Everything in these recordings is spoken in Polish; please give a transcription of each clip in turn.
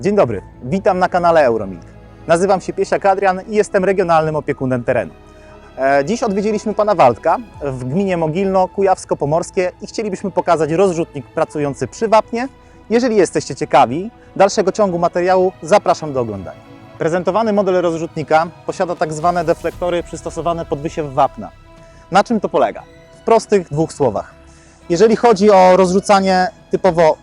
Dzień dobry, witam na kanale Euromilk. Nazywam się Piesiak Adrian i jestem regionalnym opiekunem terenu. E, Dziś odwiedziliśmy pana Waldka w gminie Mogilno, Kujawsko-Pomorskie i chcielibyśmy pokazać rozrzutnik pracujący przy wapnie. Jeżeli jesteście ciekawi dalszego ciągu materiału, zapraszam do oglądania. Prezentowany model rozrzutnika posiada tak zwane deflektory przystosowane pod wysiew wapna. Na czym to polega? W prostych dwóch słowach. Jeżeli chodzi o rozrzucanie typowo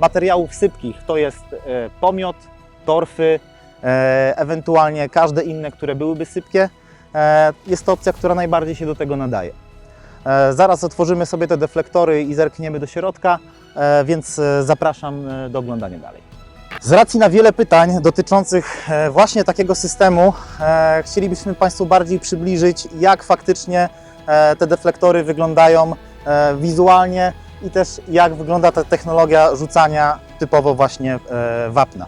materiałów sypkich, to jest e, pomiot, torfy, e, ewentualnie każde inne, które byłyby sypkie, e, jest to opcja, która najbardziej się do tego nadaje. Zaraz otworzymy sobie te deflektory i zerkniemy do środka, więc zapraszam do oglądania dalej. Z racji na wiele pytań dotyczących właśnie takiego systemu, chcielibyśmy Państwu bardziej przybliżyć, jak faktycznie te deflektory wyglądają wizualnie i też jak wygląda ta technologia rzucania typowo właśnie e, wapna.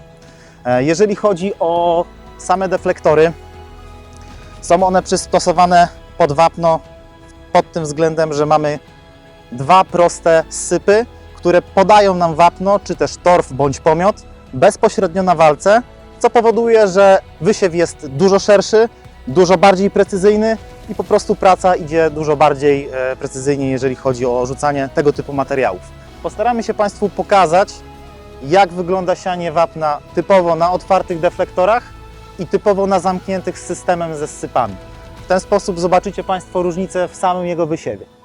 E, Jeżeli chodzi o same deflektory, są one przystosowane pod wapno pod tym względem, że mamy dwa proste sypy, które podają nam wapno, czy też torf bądź pomiot bezpośrednio na walce, co powoduje, że wysiew jest dużo szerszy, dużo bardziej precyzyjny i po prostu praca idzie dużo bardziej e, precyzyjnie, jeżeli chodzi o rzucanie tego typu materiałów. Postaramy się Państwu pokazać, jak wygląda sianie wapna typowo na otwartych deflektorach i typowo na zamkniętych z systemem ze sypami. W ten sposób zobaczycie Państwo różnicę w samym jego wysiewie.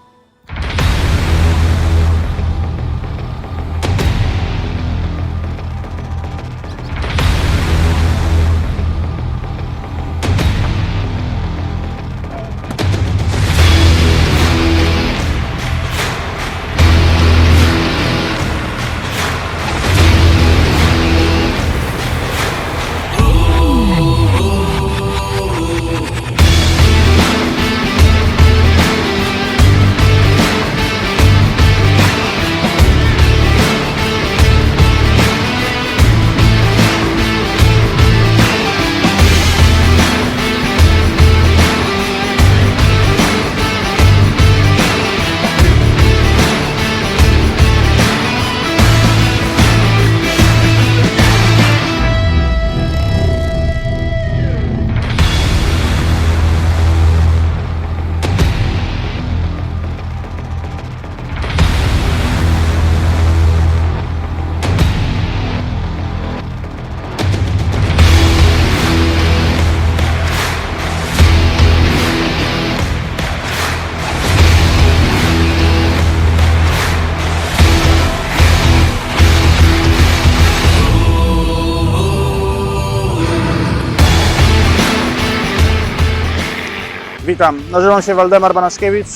Witam, nazywam się Waldemar Banaszkiewicz.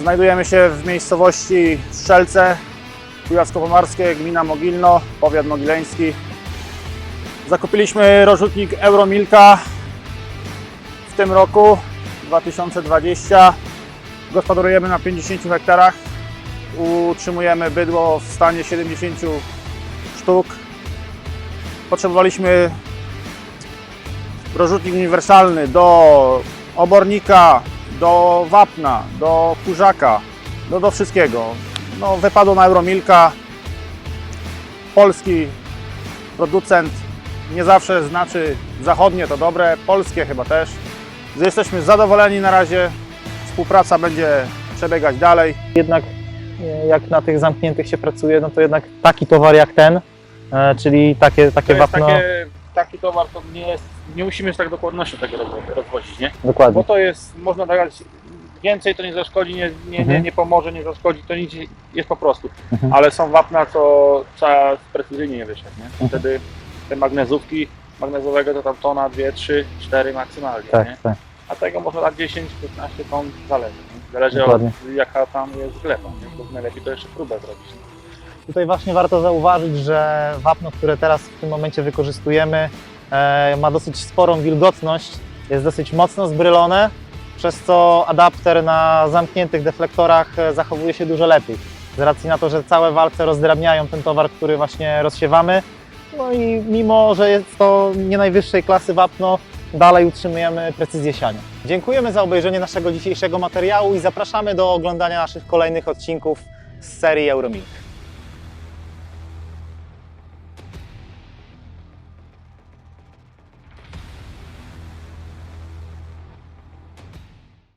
Znajdujemy się w miejscowości Strzelce, Kujawsko-Pomorskie, gmina Mogilno, powiat mogileński. Zakupiliśmy rozrzutnik Euromilka w tym roku, 2020. Gospodarujemy na 50 hektarach. Utrzymujemy bydło w stanie 70 sztuk. Potrzebowaliśmy rozrzutnik uniwersalny do obornika, do wapna, do kurzaka, do, do wszystkiego. No, wypadło na Euromilka. Polski producent nie zawsze znaczy zachodnie to dobre, polskie chyba też. Jesteśmy zadowoleni na razie. Współpraca będzie przebiegać dalej. Jednak e, jak na tych zamkniętych się pracuje, no to jednak taki towar jak ten, e, czyli takie, takie wapno, takie, taki towar, to nie jest, nie musimy z tak dokładnością tego rozwo- rozwozić, nie? dokładnie. Bo to jest, można dać więcej, to nie zaszkodzi, nie, nie, nie, Mhm. nie pomoże, nie zaszkodzi, to nic jest po prostu. Mhm. Ale są wapna, co trzeba precyzyjnie nie wyszedł, nie? Mhm. Wtedy te magnezówki, magnezowego to tam tona, 2, 3, 4 maksymalnie, nie? Tak, tak. A tego można dać 10, 15 ton, zależy, nie? Zależy Dokładnie. od jaka tam jest gleba, nie? Bo najlepiej to jeszcze próbę zrobić. Tutaj właśnie warto zauważyć, że wapno, które teraz w tym momencie wykorzystujemy, e, ma dosyć sporą wilgotność, jest dosyć mocno zbrylone, przez co adapter na zamkniętych deflektorach e, zachowuje się dużo lepiej. Z racji na to, że całe walce rozdrabniają ten towar, który właśnie rozsiewamy. No i mimo, że jest to nie najwyższej klasy wapno, dalej utrzymujemy precyzję siania. Dziękujemy za obejrzenie naszego dzisiejszego materiału i zapraszamy do oglądania naszych kolejnych odcinków z serii Euromilk.